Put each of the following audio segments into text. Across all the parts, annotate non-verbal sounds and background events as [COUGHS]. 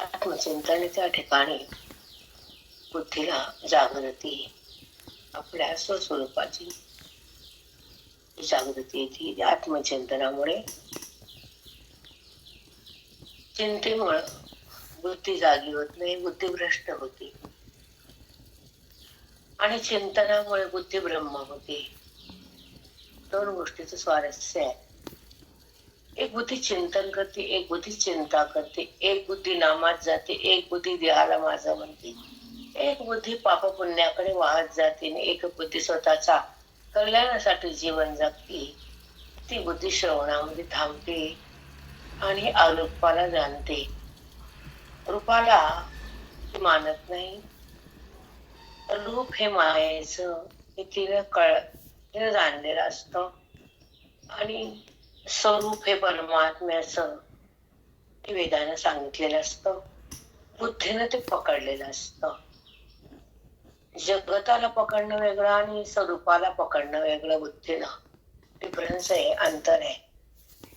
आत्मचिंतनाच्या ठिकाणी बुद्धीला जागृती आपल्या स्वस्वरूपाची जागृती येते आत्मचिंतनामुळे चिंतेमुळं बुद्धी जागी होत नाही बुद्धी भ्रष्ट आणि चिंतनामुळे बुद्धी ब्रह्म होते. दोन गोष्टीचं स्वारस्य आहे. एक बुद्धी चिंतन करते एक बुद्धी चिंता करते एक बुद्धी नामात जाते एक बुद्धी देहाला माझं म्हणते. एक बुद्धी पाप पुण्याकडे वाहत जाते आणि एक बुद्धी स्वतःचा कल्याणासाठी जीवन जगते. ती बुद्धी श्रवणामध्ये थांबते आणि अरूपाला जाणते. रूपाला ती मानत नाही. रूप हे मायाचं हे तिला कळ तिने जाणलेलं असतं. आणि स्वरूप हे परमात्म्याचं ते वेदानं सांगितलेलं असतं. बुद्धीनं ते पकडलेलं असतं. जगताला पकडणं वेगळं आणि स्वरूपाला पकडणं वेगळं बुद्धीनं. डिफरन्स आहे अंतर आहे.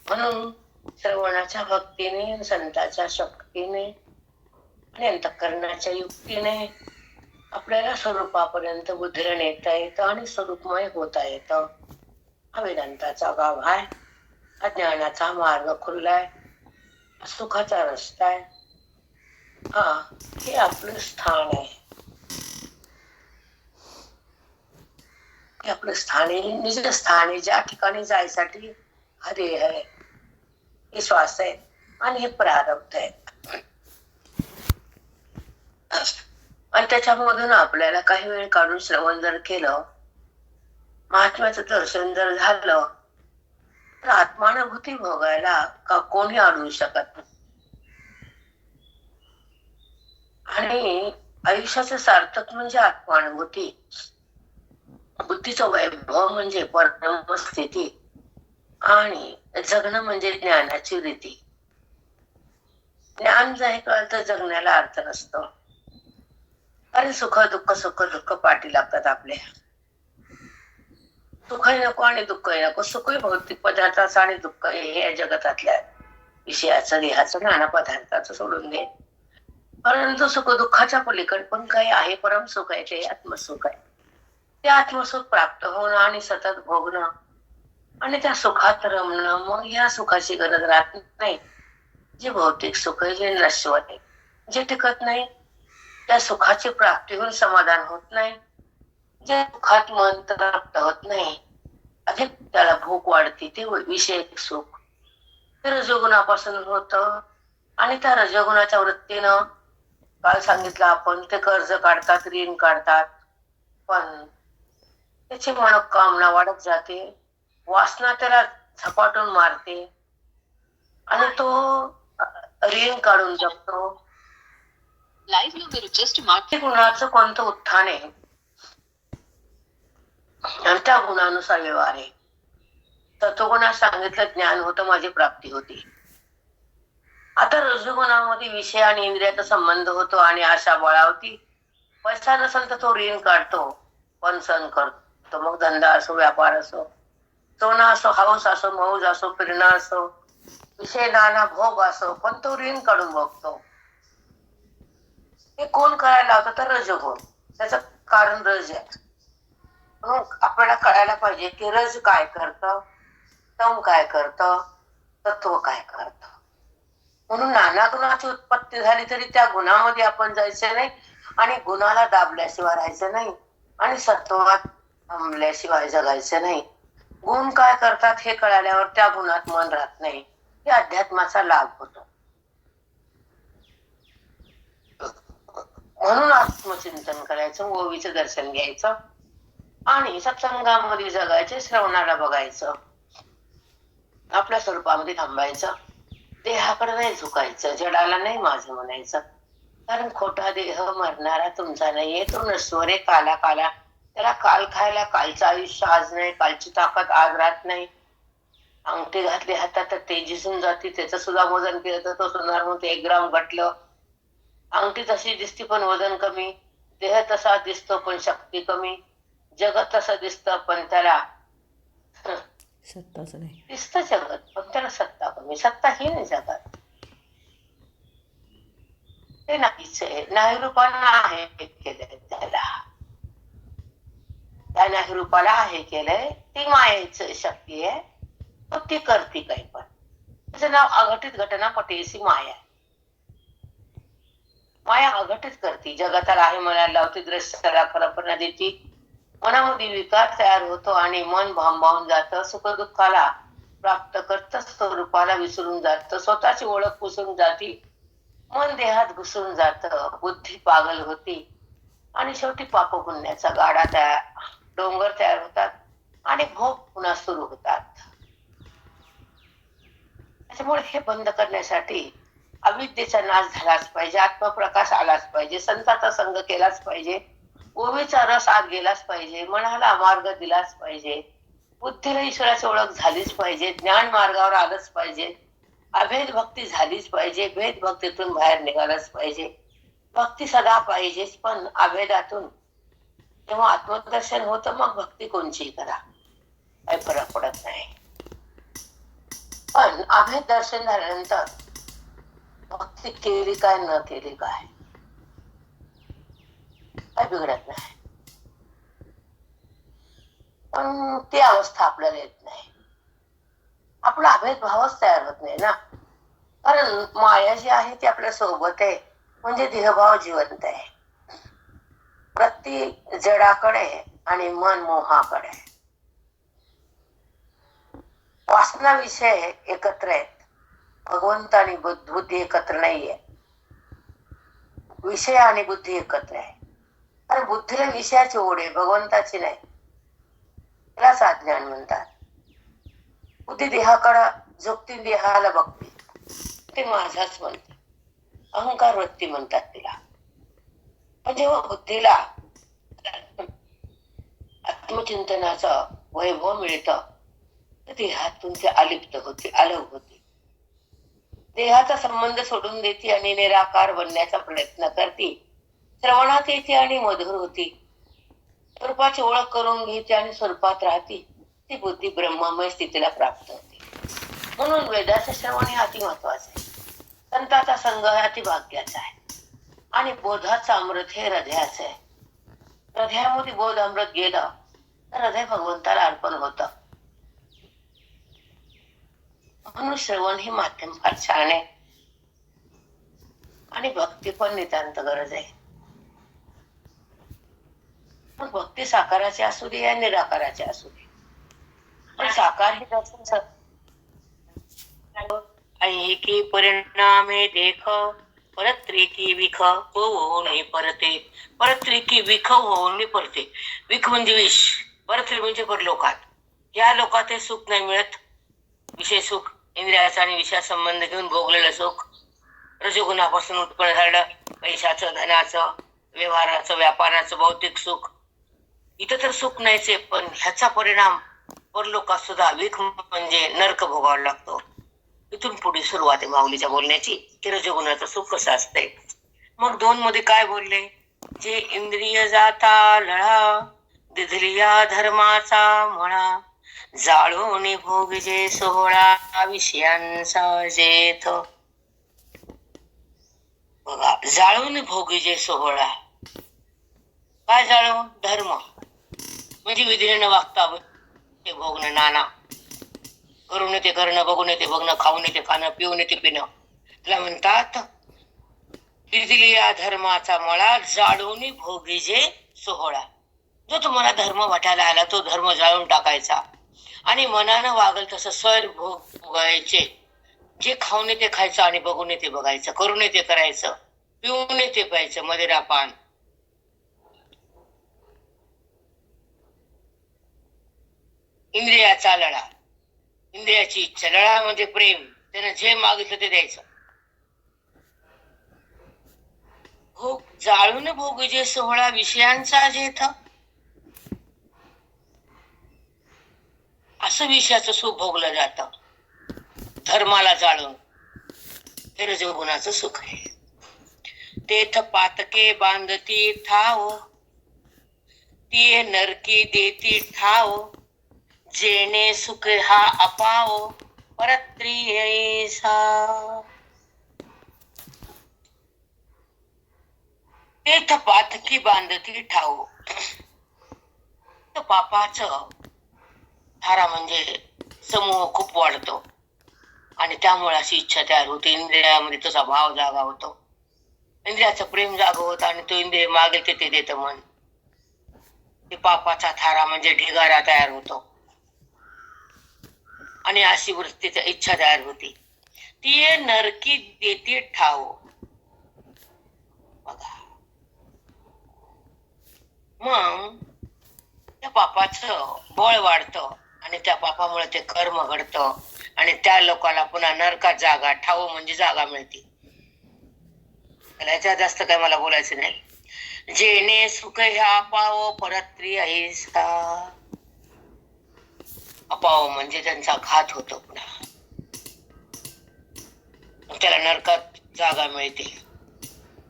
म्हणून श्रवणाच्या भक्तीने संताच्या शक्तीने आणि अंतकरणाच्या युक्तीने आपल्याला स्वरूपापर्यंत बुद्धीला नेता येतं आणि स्वरूपमय होता येतं. हा वेदांताचा गाव आहे. हा ज्ञानाचा मार्ग खुललाय सुखाचा रस्ता आहे हा हे आपलं स्थान आहे. हे आपलं स्थान आहे. निज स्थान आहे. ज्या ठिकाणी जायसाठी हा देह आहे. हे श्वास आहे आणि हे प्रारब्ध आहे. आणि त्याच्यामधून आपल्याला काही वेळ काढून श्रवण जर केलं महात्म्याचं दर्शन जर झालं तर आत्मानुभूती भोगायला का कोणी अडवू शकत नाही? आणि आयुष्याचं सार्थक म्हणजे आत्मानुभूती. बुद्धीचं वैभव म्हणजे परमस्थिती. आणि जगणं म्हणजे ज्ञानाची रीती. ज्ञान जर कळलं तर जगण्याला अर्थ नसतो. अरे सुख दुःख सुख दुःख पाठी लागतात आपल्या. सुखही नको आणि दुःखही नको. सुखही भौतिक पदार्थाचं आणि दुःख हे या जगतातल्या विषयाचं देहाचं नाना पदार्थाचं सोडून दे. परंतु सुख दुःखाच्या पलीकडे पण काही आहे. परम सुख आहे ते आत्मसुख आहे. ते आत्मसुख प्राप्त होणं आणि सतत भोगणं आणि त्या सुखात रमणं मग या सुखाची गरज राहत नाही. जे भौतिक सुख आहे जे नश्वर आहे जे टिकत नाही त्या सुखाची प्राप्ती होऊन समाधान होत नाही. जे दुःखात मन होत नाही अधिक त्याला भूक वाढते ते विषय सुख. ते रजोगुणापासून होत आणि त्या रजोगुणाच्या वृत्तीनं काल सांगितलं आपण ते कर्ज काढतात ऋण काढतात पण त्याची मनोकामना वाढत जाते वासना त्याला झपाटून मारते आणि तो ऋण काढून जगतो. कोणाचं कोणतं उत्थान आहे? त्या गुणानुसार व्यवहार आहे. तत्वगुणात सांगितलं ज्ञान होतं माझी प्राप्ती होती. आता रज्जुगुणामध्ये विषय आणि इंद्रियाचा संबंध होतो आणि आशा बळावती. पैसा नसेल तर तो ऋण काढतो पण सण करतो. मग धंदा असो व्यापार असो. सोना असो हाऊस असो मौज असो फिरणं असो. विषय नाना भोग असो पण तो ऋण काढून बघतो हे कोण करायला लावतो? तर रजगुण त्याच कारण रज आहे. मग आपल्याला कळायला पाहिजे की रज काय करतं तम काय करतं तत्व काय करतं. म्हणून नाना गुणाची उत्पत्ती झाली तरी त्या गुणामध्ये आपण जायचं नाही आणि गुणाला दाबल्याशिवाय राहायचं नाही आणि सत्वात थांबल्याशिवाय जगायचं नाही. गुण काय करतात हे कळाल्यावर त्या गुणात मन राहत नाही. हे अध्यात्माचा लाभ होतो. म्हणून आत्मचिंतन करायचं ओवीचं दर्शन घ्यायचं. आणि सत्संगामध्ये जगायचे श्रवणाला बघायचं आपल्या स्वरूपामध्ये थांबायचं. देहाकडे नाही झुकायचं जडाला नाही माझं म्हणायचं. कारण खोटा देह मरणारा तुमचा नाहीये. तो नश्वर आहे काला काला. त्याला काल खायला कालचं आयुष्य आज नाही कालची ताकद आज राहत नाही. अंगठी घातली हातात तर ते जिसून जाते त्याचं सुद्धा वजन केलं तर तो सुधार म्हणून एक ग्राम घटलं. अंगठी तशी दिसती पण वजन कमी. देह तसा दिसतो पण शक्ती कमी. जगत तसं दिसतं पण त्याला सत्ताच नाही. दिसतं जगत पण त्याला सत्ता कमी सत्ता ही नाही जगात. ते नाहीच आहे. नाही रूपानं आहे केलंय त्याला. त्या नाही रूपाला आहे केलंय. ती मायेची शक्ती आहे. तो ती करते काही पण. तिचं नाव अघटित घटना पटेसी माया. माया अघटित करते. जगाला आहे म्हणायला लावते दृश्याला कल्पना देते मनामध्ये विकार तयार होतो आणि मन भांबावून जातं सुख दुःखाला प्राप्त करत स्वरूपाला विसरून जात स्वतःची ओळख पुसून जाती मन देहात घुसून जात बुद्धी पागल होती आणि शेवटी पाप पुण्याचा गाडा तयार डोंगर तयार होतात आणि भोग पुन्हा सुरू होतात. त्याच्यामुळे हे बंद करण्यासाठी अविद्येचा नाश झालाच पाहिजे आत्मप्रकाश आलाच पाहिजे संताचा संग केलाच पाहिजे. ओवीचा रस आत गेलाच पाहिजे मनाला मार्ग दिलाच पाहिजे बुद्धीला ईश्वराची ओळख झालीच पाहिजे ज्ञान मार्गावर आलंच पाहिजे अभेद भक्ती झालीच पाहिजे भेद भक्तीतून बाहेर निघालाच पाहिजे. भक्ती सदा पाहिजेच पण अभेदातून तेव्हा आत्मदर्शन होतं मग भक्ती कोणची करा. काही फरक पडत नाही. पण अभेद दर्शन झाल्यानंतर भक्ती केली काय न केली काय? काय बिघडत नाही पण ती अवस्था आपल्याला येत नाही. आपला अभेदभावच तयार होत नाही ना. कारण माया जी आहे ती आपल्यासोबत आहे. म्हणजे देहभाव जिवंत आहे. प्रति जडाकडे आणि मन मोहाकडे. वासना विषय एकत्र आहेत. भगवंत आणि बुद्ध- बुद्धी एकत्र नाहीये. विषय आणि बुद्धी एकत्र आहे. कारण बुद्धीला विषयाची ओढ आहे भगवंताची नाही. त्याला साज्ञान म्हणतात. बुद्धी देहाकडं झोपती देहाला बघते ते माझाच म्हणते. अहंकार वृत्ती म्हणतात तिला. पण जेव्हा बुद्धीला आत्मचिंतनाचं वैभव मिळतं तर देहातून ते अलिप्त होते अलग होते. देहाचा संबंध सोडून देते आणि निराकार बनण्याचा प्रयत्न करते. श्रवणात येते आणि मधुर होती. स्वरूपाची ओळख करून घेते आणि स्वरूपात राहते. ती बुद्धी ब्रह्ममय स्थितीला प्राप्त होते. म्हणून वेदाचे श्रवण हे अति महत्त्वाचे आहे. संताचा संघ हे अति भाग्याचा आहे. आणि बोधाचा अमृत हे हृदयाचं आहे. हृदयामध्ये बोध अमृत गेलं तर हृदय भगवंताला अर्पण होतं. म्हणून श्रवण हे माध्यम फार छान आहे. आणि भक्ती पण नितांत गरज आहे. मग भक्ती साकाराची असू दे या निराकाराची असू दे. पण साकार हे दर्शन स- ऐकी परिणामे देख परत्रिकी विख हो, हो, होऊन परते. परत्रिकी विख हो, होऊन परते. विख म्हणजे विष परत्रि म्हणजे परलोकात. या लोकात हे सुख नाही मिळत. विषय सुख इंद्रियाचा आणि विषया संबंध घेऊन भोगलेलं सुख. रजगुणापासून उत्पन्न झालं पैशाचं धनाचं व्यवहाराचं व्यापाराचं भौतिक सुख. इथं तर सुख नाहीचे पण ह्याचा परिणाम परलोकात सुद्धा विख म्हणजे नरक भोगावा लागतो. इथून पुढे सुरुवात आहे माऊलीच्या बोलण्याची. की रजगुणाचं सुख कसं असतंय? मग दोन मध्ये काय बोलले? जे इंद्रिय जाता लळा दिधलिया धर्माचा म्हणा जाळून भोग जे सोहळा विषयांचा जेथ. बघा जाळून भोग जे सोहळा. काय जाळून? धर्म. म्हणजे विधीने न वागता ते भोगणं नाना. करून ते करणं बघून ते बघणं खाऊन ते खाणं पिऊन ते पिणं. त्याला म्हणतात या धर्माचा मळा जाळून भोगीजे सोहळा. जो तुम्हाला धर्म वाटायला आला तो धर्म जाळून टाकायचा. आणि मनानं वागल तसं सर भोग भोगायचे जे खाऊन ते खायचं आणि बघून ते बघायचं. करून ते करायचं. पिऊन ते प्यायचं. मदिरा इंद्रियाचा लढा. इंद्रियाची इच्छा लढा म्हणजे प्रेम त्यानं जे मागितलं ते द्यायचं. भोग जाळून भोग जे सोहळा विषयांचा जेथ असं विषयाचं सुख भोगलं जातं. धर्माला जाळून हे रजोगुणाचं सुख आहे. तेथ पातके बांधती ठाव ती नरकी देती ठाव. जेणे सुख हा अपाव परत्रियसा तेथ पाथकी बांधती ठाऊ तर पापाच हारा म्हणजे समूह खूप वाढतो आणि त्यामुळे अशी इच्छा तयार होते. इंद्रियामध्ये तसा भाव जागा होतो. इंद्रियाचं प्रेम जाग होतं आणि तो इंद्रिय मागेल ते ते देतं मन. ते पापाचा थारा म्हणजे ढिगारा तयार होतो. आणि अशी वृत्तीची इच्छा तयार होती. ती नरकी देते ठाव. बघा. मग त्या पापाचं बळ वाढतं आणि त्या पापामुळे ते कर्म घडतं आणि त्या लोकाला पुन्हा नरकात जागा ठाव म्हणजे जागा मिळते. त्याला जास्त काही मला बोलायचं नाही. जेणे सुख ह्या पाव परत्री अहिंसा अपाव म्हणजे त्यांचा घात होतो पुन्हा. त्याला नरकात जागा मिळते.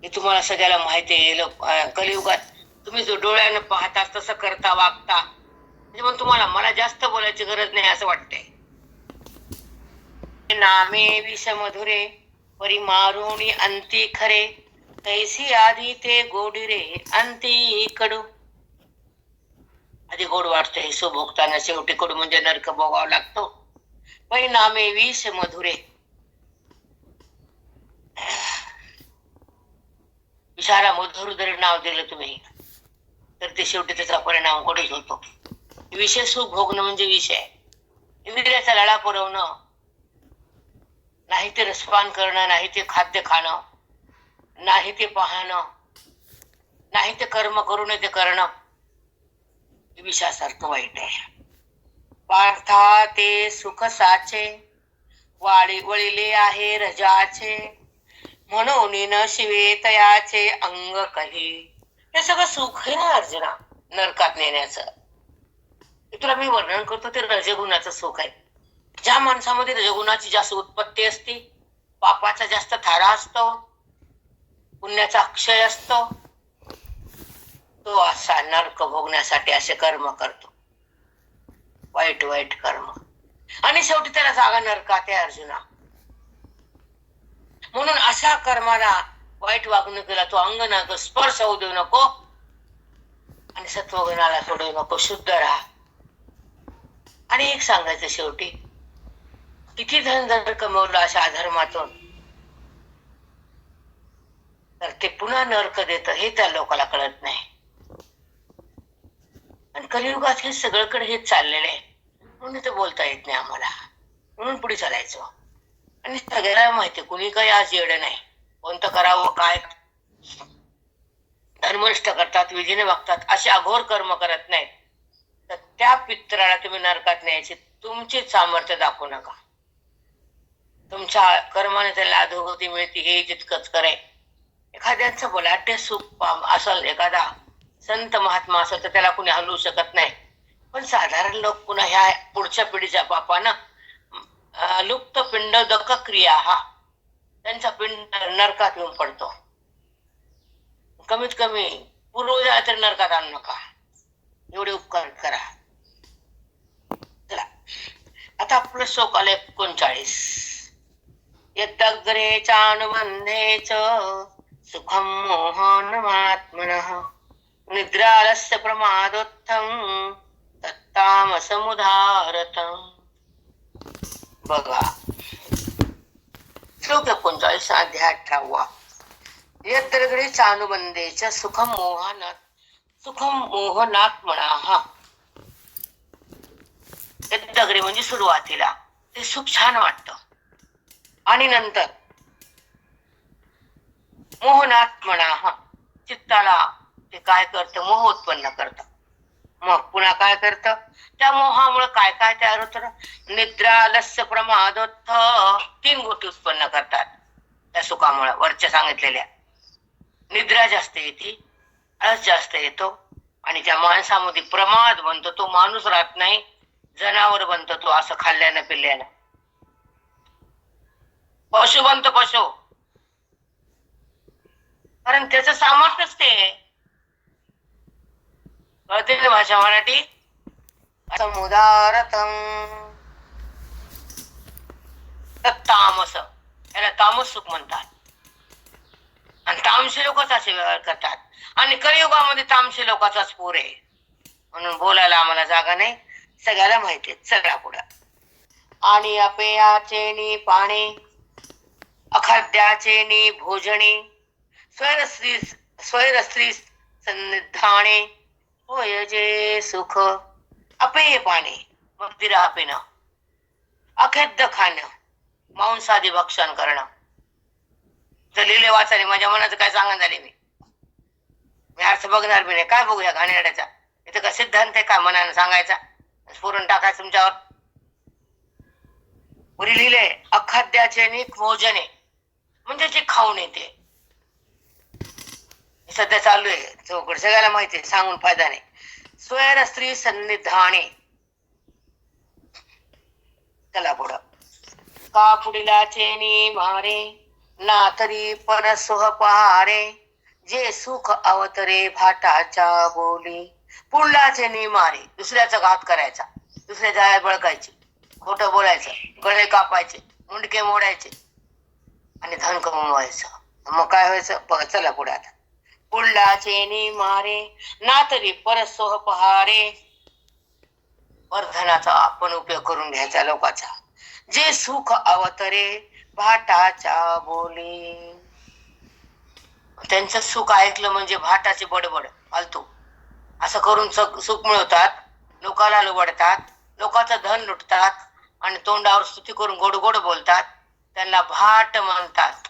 हे तुम्हाला सगळ्याला माहिती आहे लोक कलियुगात तुम्ही जो डोळ्यानं पाहता तसं करता वागता म्हणजे मग तुम्हाला मला जास्त बोलायची गरज नाही असं वाटतंय. नामे विष मधुरे परिमारुणी अंती खरे कैसी आधी ते गोडी रे अंती कडू. आधी गोड वाटतं हे सुभोगताना शेवटी कोड म्हणजे नरक भोगावा लागतो. परिणामे विष मधुरे. विषाला मधुर जरी नाव दिलं तुम्ही तर ते शेवटी त्याचा परिणाम कोठेच होतो. विषय सुख भोगणं म्हणजे विषय. इंद्रियाचा लढा पुरवणं नाही ते रसपान करणं नाही ते खाद्य खाणं नाही ते पाहणं नाही ते कर्म करू नये ते करणं. विषासारखं वाईट आहे. पार्था ते सुख साचे वाळी वळिले आहे रजाचे म्हणून न शिवे तयाचे अंग कही हे सगळं सुख आहे ना अर्जुना नरकात नेण्याचं. तुला मी वर्णन करतो ते रजगुणाचं सुख आहे. ज्या माणसामध्ये रजगुणाची जास्त उत्पत्ती असते पापाचा जास्त थारा असतो पुण्याचा अक्षय असतो तो असा नरक भोगण्यासाठी असे कर्म करतो. वाईट वाईट कर्म. आणि शेवटी त्याला जागा नरकात आहे अर्जुना. म्हणून अशा कर्माला वाईट वागणुकीला तो अंग नको स्पर्श होऊ देऊ नको. आणि सत्वगुणाला सोडू नको शुद्ध राहा. आणि एक सांगायचं शेवटी किती धन जर कमवलं अशा अधर्मातून तर ते पुन्हा नरक देत हे त्या लोकाला कळत नाही. कलियुगात हे सगळीकडे हेच चाललेलं आहे म्हणून ते बोलता येत नाही आम्हाला. म्हणून पुढे चालायचं. आणि सगळ्याला माहिती कुणी काही आज येडं नाही. कोणतं करावं काय? धर्मनिष्ठ करतात विधीने वागतात असे अघोर कर्म करत नाहीत. तर त्या पित्राला तुम्ही नरकात न्यायचे तुमची सामर्थ्य दाखवू नका. तुमच्या कर्माने त्याला अधोगती मिळते हे जितकंच करे एखाद्याचं ते सुख पाम असल एखादा संत महात्मा असं तर त्याला कुणी हलवू शकत नाही. पण साधारण लोक पुन्हा ह्या पुढच्या पिढीच्या बापानं लुप्त पिंड दक क्रिया हा त्यांचा पिंड नरकात येऊन पडतो. कमीत कमी पूर्वजा तर नरकात आणू नका. एवढे उपकार करा. चला. आता आपलं शोक आलंय एकोणचाळीस. यद्दग्रे चानुबंधे च सुखम मोहनमात्मनः. निद्रालस्य प्रमादोत्थम तत्तामसमुदारतम्। बघा। श्लोक एकोणचाळीस अध्याय अठरावा यद्दग्रे चानुबंदेच्या सुखम मोहनात सुखम मोहनात म्हणा हा दगडे म्हणजे सुरुवातीला. ते सुख छान वाटत. आणि नंतर मोहनात म्हणा हा चित्ताला ते काय करतं मोह उत्पन्न करतं. मग पुन्हा काय करत? त्या मोहामुळे काय काय तयार होत? निद्रा लस्य प्रमाद तीन गोष्टी उत्पन्न करतात. त्या सुखामुळे वरच्या सांगितलेल्या. निद्रा जास्त येते आळस जास्त येतो आणि त्या माणसामध्ये प्रमाद बनतो तो माणूस राहत नाही जनावर बनतो तो असं खाल्ल्यानं पिल्ल्यानं. पशु बनतो पशु. कारण त्याचं सामर्थ्यच ते कळते ना भाषा मराठी? समुदारतम. तामस. याला तामस सुख म्हणतात. आणि तामस तामशी लोकच असे व्यवहार करतात. आणि कलियुगामध्ये तामशी लोकांचाच पूर आहे. म्हणून बोलायला आम्हाला जागा नाही. सगळ्याला माहिती आहे. चला पुढं. आणि अपेयाचे नी पाणी अखाद्याचे नी भोजनी स्वैरस्त्री स्वैरस्त्री सन्निधाने होय जे सुख अपेय पाणी मंदिरा पिणं अखेद्य खाणं मांसादी भक्षण करणं तर लिहिले वाचाले माझ्या मनाचं काय सांगा झाले मी मी अर्थ बघणार बी नाही काय बघूया घाणेरड्याचा इथं का सिद्धांत आहे का मनानं सांगायचा स्फुरण टाकायचं तुमच्यावर पुरी लिहिले अखाद्याचे आणि भोजने म्हणजे जे खाऊन येते सध्या चालू आहे. चौकड सगळ्याला माहिती आहे सांगून फायदा नाही. स्वयं स्त्री सन्निधाने. चला पुढं. का पुढीला चेनी मारे? ना तरी पण सोह पहारे. जे सुख अवतरे भाटाच्या बोली. पुढला चेनी मारे. दुसऱ्याचा घात करायचा. दुसऱ्या जाळ्यात बळकायची. खोटं बोलायचं. गळे कापायचे. मुंडके मोडायचे. आणि धन कमवायचं मग काय व्हायचं? बघा चला पुढे आता. पुढलाचे नी मारे ना तरी परसोह पहारे. वर्धनाचा आपण उपयोग करून घ्यायचा लोकांचा. जे सुख अवतरे भाटाच्या बोली. त्यांचं सुख ऐकलं म्हणजे भाटाचे बडबड फालतू असं करून सुख मिळवतात लोकाला लुबडतात लोकांचं धन लुटतात आणि तोंडावर स्तुती करून गोड गोड बोलतात त्यांना भाट म्हणतात.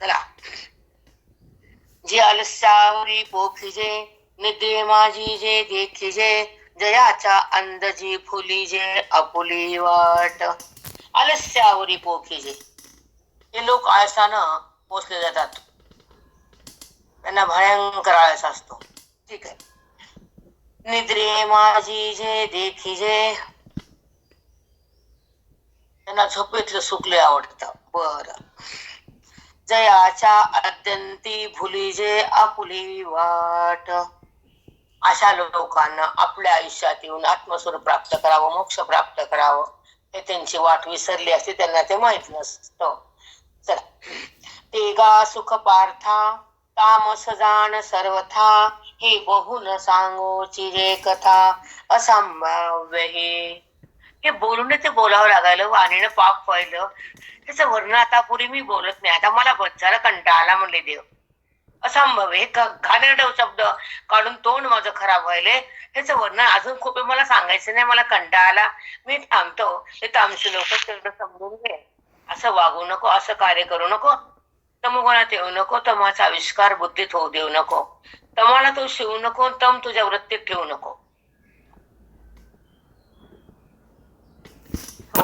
चला. जे अलस्यावरी पोखिजे निद्रे माझी जे देखिजे जयाच्या अंदजी फुलीजे अपुली वाट. आलस्यावरी पोखिजे. हे लोक आळसानं पोचले जातात. त्यांना भयंकर आळस असतो. ठीक आहे. निद्रे माझी जे देखिजे त्यांना झोपेतलं सुकले आवडतं. बर. जयाच्या अत्यंती भुलीजे आपुली वाट. अशा लोकांना आपल्या आयुष्यात येऊन आत्मस्वरूप प्राप्त करावं मोक्ष प्राप्त करावं. हे त्यांची वाट विसरली असते त्यांना ते माहीत नसतं. चला. ते सुख पार्था तामस जाण सर्वथा. हे बहुन सांगो चिरे कथा असंभाव्य हे. हे बोलून ते बोलावं लागायला वाणीनं पाप व्हायलं त्याचं वर्णन आता पुढे मी बोलत नाही. आता मला बच्चाला कंटाळा आला म्हणले देव. असंभव हे घाणेरडे शब्द काढून तोंड माझं खराब व्हायले. ह्याचं वर्णन अजून खूप मला सांगायचं नाही मला कंटाळा आला मी थांबतो. हे आमचे लोक तेवढं समजून घे. असं वागू नको असं कार्य करू नको. तमोगुणात येऊ नको तमाचा आविष्कार बुद्धीत होऊ देऊ नको. तमाला तू शिवू नको तम तुझ्या वृत्तीत ठेवू नको.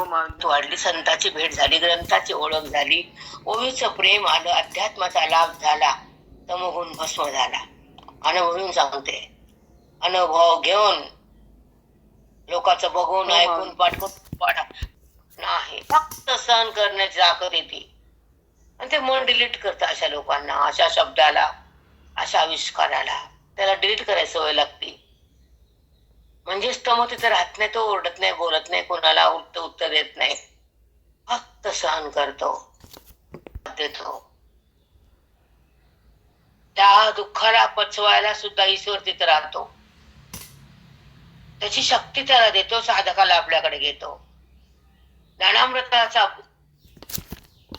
हो मान तू वाढली संताची भेट झाली ग्रंथाची ओळख झाली. ओवीचं प्रेम आलं अध्यात्माचा लाभ झाला तमोगुण भस्म झाला. अनुभवून सांगते अनुभव घेऊन लोकांचं बघून हो, हो. ऐकून पाठवून पाठा. नाही फक्त सहन करण्याची ताकद येते आणि ते मन डिलीट करतं अशा लोकांना अशा शब्दाला अशा आविष्काराला. त्याला डिलीट करायची सवय लागते. म्हणजेच तो मग तिथे राहत नाही तो ओरडत नाही बोलत नाही कोणाला उत्तर उत्तर देत नाही. फक्त सहन करतो. देतो. त्या दुःखाला पचवायला सुद्धा ईश्वर तिथे राहतो. त्याची शक्ती त्याला देतो साधकाला आपल्याकडे घेतो. ज्ञानामृताचा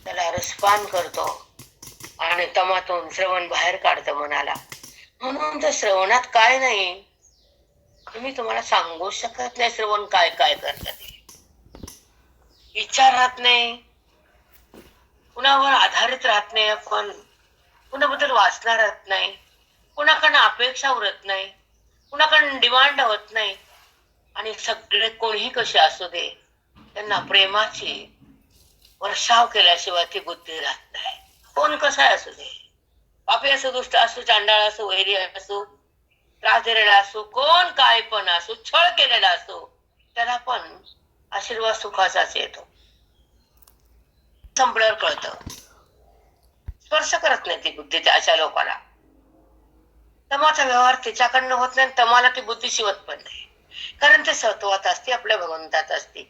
त्याला रसपान करतो. आणि तमातून श्रवण बाहेर काढतो मनाला. म्हणून तर श्रवणात काय नाही. मी तुम्हाला सांगू शकत नाही श्रवण काय काय करतात इच्छा राहत नाही. कुणावर आधारित राहत नाही आपण. कुणाबद्दल वाचना राहत नाही. कुणाकडनं अपेक्षा उरत नाही. कुणाकडनं डिमांड होत नाही. आणि सगळे कोणीही कसे असू दे त्यांना प्रेमाची वर्षाव केल्याशिवाय ती बुद्धी राहत नाही. कोण कसा असू दे. पापी असो दुष्ट असो चांडाळ असो वैरी असो त्रास दिलेला असो कोण काय पण असो छळ केलेला असो त्याला पण आशीर्वाद सुखाचाच येतो. संपल्यावर कळतं. स्पर्श करत नाही ती बुद्धी अशा लोकांना तमाचा व्यवहार तिच्याकडनं होत नाही आणि तमाला ती बुद्धी शिवत पण नाही. कारण ते सत्वात असते आपल्या भगवंतात असते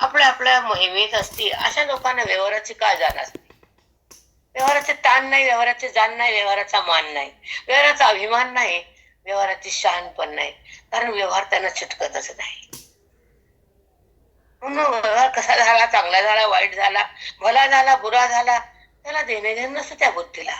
आपल्या आपल्या मोहिमेत असते अशा लोकांना व्यवहाराची काय जाण असते? व्यवहाराचे ताण नाही व्यवहाराचे जाण नाही व्यवहाराचा मान नाही व्यवहाराचा अभिमान नाही. व्यवहाराची शान पण नाही. कारण व्यवहार त्यांना चटकत असत आहे म्हणून व्यवहार कसा झाला चांगला झाला वाईट झाला भला झाला बुरा झाला त्याला देणे घेणं नसतं त्या बुद्धीला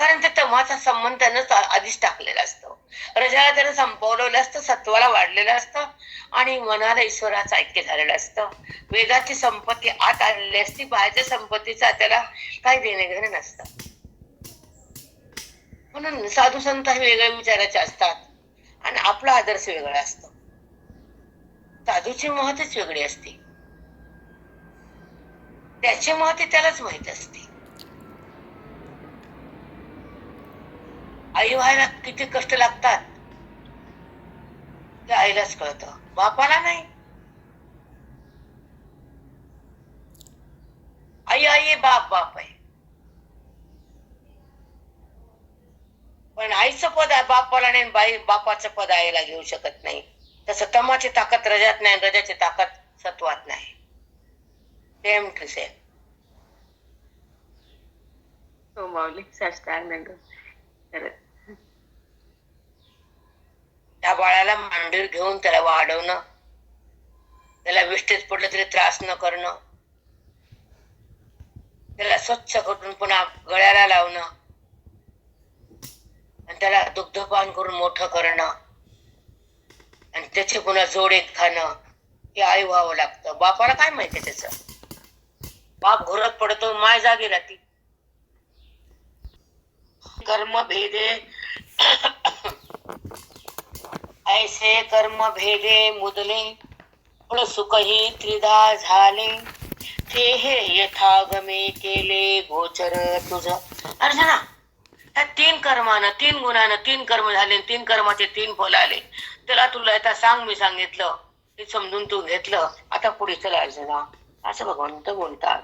कारण ते तमाचा संबंध त्यानं आधीच टाकलेला असतो. रजाला त्यानं संपवलेलं असतं सत्वाला वाढलेलं असतं आणि मनाला ईश्वराचं ऐक्य झालेलं असतं. वेदाची संपत्ती आत आलेली असती बाहेरच्या संपत्तीचा त्याला काही देणे घेणे नसतं. म्हणून साधू संत हे वेगळ्या विचाराचे असतात. आणि आपला आदर्श वेगळा असतो. साधूची महतच वेगळी असते. त्याची महत्त्व त्यालाच माहीत असते. आई व्हायला किती कष्ट लागतात ते आईलाच कळतं. बापाला नाही. आई आई बाप बाप आहे पण आईचं पद आहे बापाला नाही आणि बाई बापाचं पद आईला घेऊ शकत नाही. तसं तमाची ताकद रजात नाही रजाची ताकद सत्वात नाही. सेम टू सेम हो माऊली साष्टांग खरंच. त्या बाळाला मांडीवर घेऊन त्याला वाढवणं त्याला विष्ठेत पडलं तरी त्रास न करणं त्याला स्वच्छ करून पुन्हा गळ्याला लावणं आणि त्याला दुग्धपान करून मोठं करणं आणि त्याचे पुन्हा जोडे खाणं हे आई व्हावं लागतं. बापाला काय माहिती त्याच? बाप घोरत पडतो माय जागी राहते. कर्म भेदे [COUGHS] ऐसे कर्म भेदे मुदले फळ सुखही त्रिधा झाले. ते हे यथागमे केले गोचर तुझ. अर्जुना त्या तीन कर्मानं तीन गुणानं तीन कर्म झाले तीन कर्माचे तीन फल आले. त्याला तुला आता सांग मी सांगितलं. हे समजून तू घेतलं. आता पुढे चला असं भगवंत बोलतात.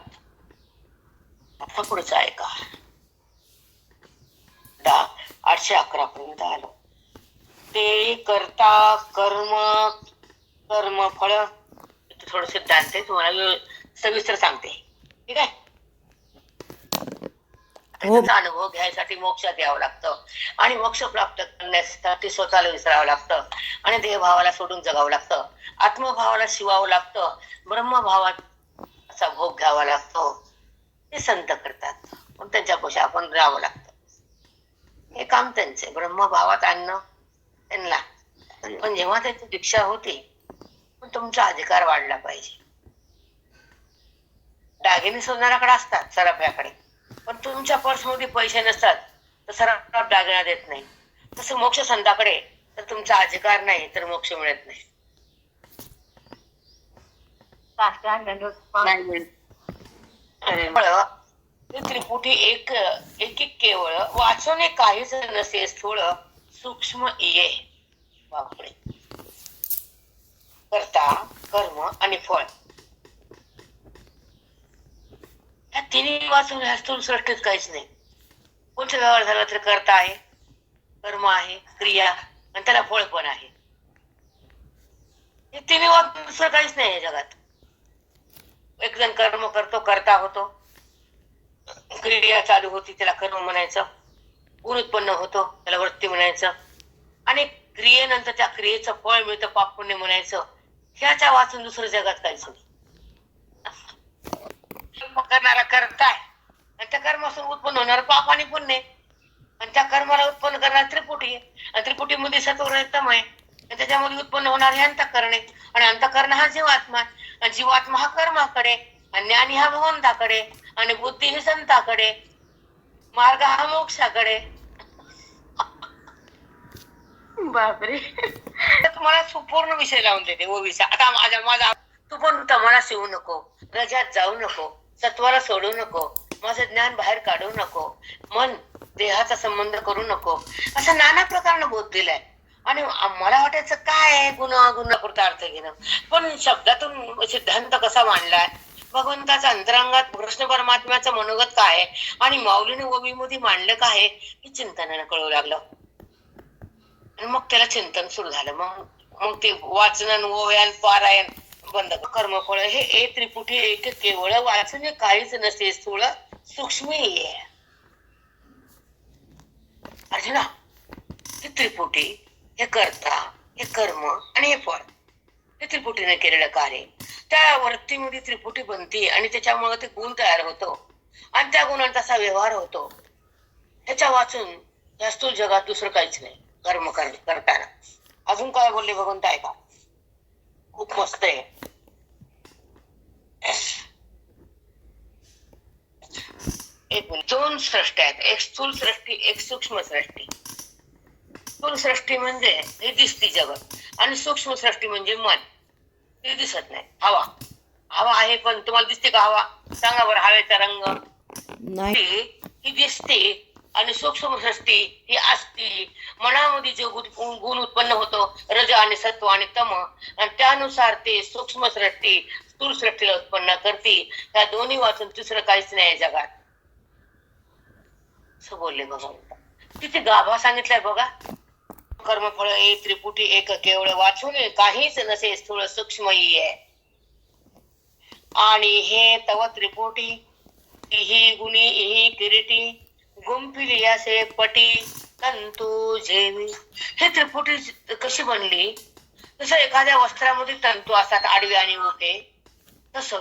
आता पुढचं ऐका. दा आठशे अकरा पर्यंत आलो. ते करता कर्म कर्म फळ थोडं सिद्धांत आहे तुम्हाला सविस्तर सांगते. ठीक आहे? अनुभव घ्यायसाठी मोक्षात यावं लागतं. आणि मोक्ष प्राप्त करण्यासाठी स्वतःला विसरावं लागतं. आणि देहभावाला सोडून जगावं लागतं. आत्मभावाला शिवावं लागतं. ब्रह्मभावाचा भोग घ्यावा लागतो. ते संत करतात. पण त्यांच्यापाशी आपण राहावं लागतं. हे काम त्यांचे ब्रह्मभावात आणणं त्यांना. पण जेव्हा त्याची दीक्षा होती पण तुमचा अधिकार वाढला पाहिजे. दागिने सोनाराकडे असतात सराफ्याकडे पण तुमच्या पर्समध्ये पैसे नसतात तर सराफ दागिना देत नाही. तसं मोक्ष संताकडे तर तुमचा अधिकार नाही तर मोक्ष मिळत नाही. त्रिपुटी एक एक एक केवळ वाचवणे काहीच नसे स्थूळ सूक्ष्म ये. बापरे. कर्ता कर्म आणि फळ. ह्या तिन्ही वाचून ह्यातून सृष्टीत काहीच नाही. कोणता व्यवहार झाला तर कर्ता आहे कर्म आहे क्रिया आणि त्याला फळ पण आहे. हे तिन्ही वाचून दुसरं काहीच नाही या जगात. एक जण कर्म करतो करता होतो. क्रिया चालू होती त्याला कर्म म्हणायचं. ऊन उत्पन्न होतो त्याला वृत्ती म्हणायचं. आणि क्रियेनंतर त्या क्रियेचं फळ मिळतं पाप पुण्य म्हणायचं. ह्याच्या वाचून दुसरं जगात काहीच नाही. कर्म करणारा करताय आणि त्या कर्मातून उत्पन्न होणार पाप आणि पुण्य. आणि त्या कर्माला उत्पन्न करणार त्रिपुटी आणि त्रिपुटीमध्ये सत्वरतम आहे आणि त्याच्यामध्ये उत्पन्न होणार हे अंतकरण आणि अंतकरण हा जीवात्मा आणि जीवात्मा हा कर्माकडे आणि ज्ञानी हा भगवंताकडे आणि बुद्धी ही संताकडे मार्ग हा मोक्षाकडे बापरे. तुम्हाला सुपूर्ण विषय लावून देते ओविसा आता माझा माझा. तू पण तमाला शिवू नको. रजात जाऊ नको. सत्वाला सोडू नको. माझं ज्ञान बाहेर काढू नको. मन देहाचा संबंध करू नको. असं नाना प्रकारनं बोध दिलाय. आणि मला वाटायचं काय आहे गुन्हा? पुरता अर्थ घेणं. पण शब्दातून सिद्धांत कसा मांडलाय? भगवंताचा अंतरांगात कृष्ण परमात्म्याचं मनोगत काय आहे? आणि माऊलीने ओबीमध्ये मांडलं काय हे चिंतनानं कळू लागलं. आणि मग त्याला चिंतन सुरू झालं. मग मग ते वाचन ओव्यान पारायण बंद कर्मफळ हे ए त्रिपुटी एक केवळ वाचन हे काहीच नसे स्थूळ सूक्ष्म आहे अर्जुना हे त्रिपुटी हे कर्ता हे कर्म आणि हे फळ हे त्रिपुटीने केलेलं कार्य. त्या वृत्तीमध्ये त्रिपुटी बनते आणि त्याच्यामुळे ते गुण तयार होतो. आणि त्या गुणांचा असा व्यवहार होतो. ह्याच्या वाचून या स्थूल जगात दुसरं काहीच नाही कर्म कर करताना. अजून काय बोलले बघून ऐका. का खूप मस्त आहे. एक मिनिट. दोन सृष्टी आहेत. एक स्थूल सृष्टी एक सूक्ष्म सृष्टी. स्थूल सृष्टी म्हणजे हे दिसती जगत आणि सूक्ष्म सृष्टी म्हणजे मन. ते दिसत नाही. हवा. हवा आहे पण तुम्हाला दिसते का हवा? सांगा बरं हवेचा रंग. ही दिसते आणि सूक्ष्म सृष्टी ही असती. मनामध्ये जे गुण गुण उत्पन्न होतो रज आणि सत्व आणि तम. आणि त्यानुसार ते सूक्ष्म सृष्टी स्थूल सृष्टीला उत्पन्न करते. या दोन्ही वाचून दुसरं काहीच नाही जगात. असं बोलले बघा तिथे गाभा सांगितलाय बघा. कर्मफळ ए त्रिपुटी एक केवळ वाचून काहीच नसे स्थूळ सूक्ष्मही आहे. आणि हे तव त्रिपुटी ही गुणी ही किरीटी गुंपिली असे पटी तंतू झेवी. हे त्रिपुटी कशी बनली? जसं एखाद्या वस्त्रामध्ये तंतू असतात आडवे आणि उभे तसं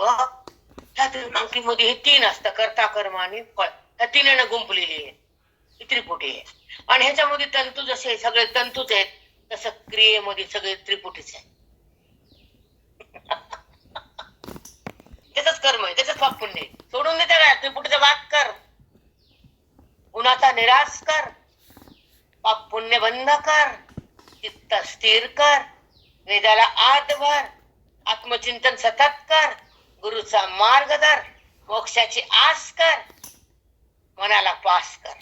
ह्या त्रिपुटीमध्ये हे तीन असतं कर्ता कर्म आणि फळ. ह्या तीनानं गुंपलेली आहे. ही त्रिपुटी आहे. आणि ह्याच्यामध्ये तंतू जसे सगळे तंतूच आहेत. तसं क्रियेमध्ये सगळे त्रिपुटीच आहे त्याच कर्म आहे त्याच पाप पुण्य आहे. सोडून दे त्याला त्रिपुटीचा वाद कर. गुणाचा निराश कर. पाप पुण्य बंद कर. चित्त स्थिर कर. वेदाला आत भर. आत्मचिंतन सतत कर. गुरुचा मार्ग धर मोक्षाची आस कर मनाला पास कर.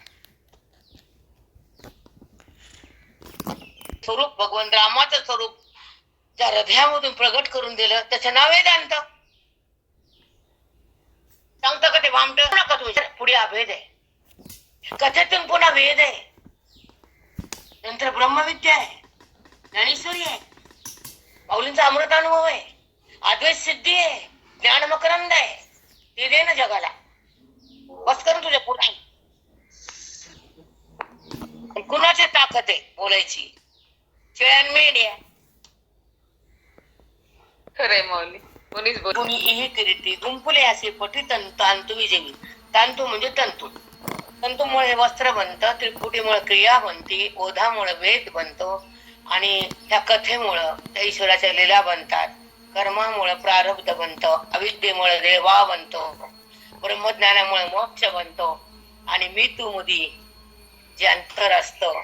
स्वरूप भगवंत रामाचं स्वरूप ज्या हृदयामधून प्रगट करून दिलं त्याचं नाव वेदांत सांगतं का ते भामट नका तुम्ही. पुढे अभेद आहे. कथेतून पुन्हा वेद आहे. नंतर ब्रह्मविद्या आहे. ज्ञानेश्वरी आहे. माऊलींचा अमृत अनुभव आहे. अद्वैत सिद्धी आहे. ज्ञान मकरंद आहे. ते दे ना जगाला. बस कर तुझ्या पुढे. कुणाची ताकद आहे बोलायची? मेंढ्या खरंय माऊली. कोणीच बोल इही किरीटी गुंफुले असे पटी तंतु तांतू तांतू म्हणजे तंतू. तंतूमुळे वस्त्र बनतं त्रिपुटीमुळे क्रिया बनते ओधामुळे वेद बनतो आणि त्या कथेमुळं त्या ईश्वराच्या लीला बनतात. कर्मामुळे प्रारब्ध बनतं, अविद्येमुळे देवा बनतो, ब्रह्मज्ञानामुळे मोक्ष बनतो. आणि मी तू मुदी, जे अंतर असतं,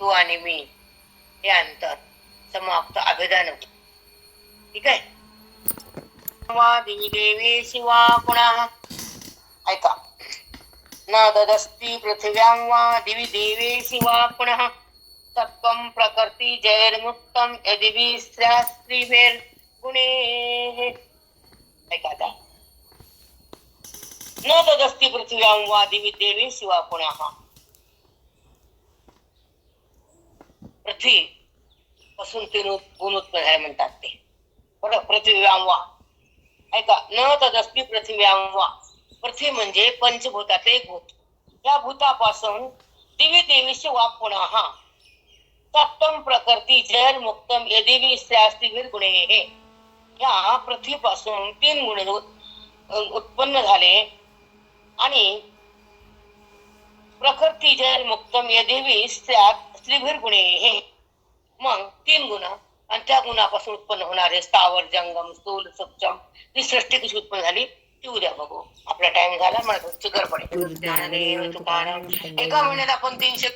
तू आणि मी, हे अंतर समाप्त अभेदान ठीक आहे? देवी देवी शिवा पुन्हा ऐका. न ददस्ति पृथिव्यां वा दिवि देवेशि वा पुनः प्रकृति जैर्मुक्तं यदि गुणे. ऐका न तदस्ती पृथिव्यां वा दिवी देवी वा पुनः पृथ्वी पासून तीन गुण उत्पन्न झाले म्हणतात ते. बरं पृथ्व्यां वा. ऐका न तदस्ती पृथिव्यां वा. पृथ्वी म्हणजे पंचभूतातले एक भूत. या भूतापासून दिवी देवीशी वाप पुन्हा सप्तम प्रकृती जर मुक्तम यदिवी स्त्री गुणे. हे या पृथ्वीपासून तीन गुण उत- उत्पन्न झाले. आणि प्रकृती जर मुक्तम यदेवी स्त्रियात स्त्रीवीर गुणे हे. मग तीन गुण आणि त्या गुणापासून उत्पन्न होणारे स्थावर जंगम स्थूल सूक्ष्म ही सृष्टी कशी उत्पन्न झाली? ती उद्या बघू. आपला टाइम झाला मला तुमची गडबड एका महिन्यात आपण तीनशे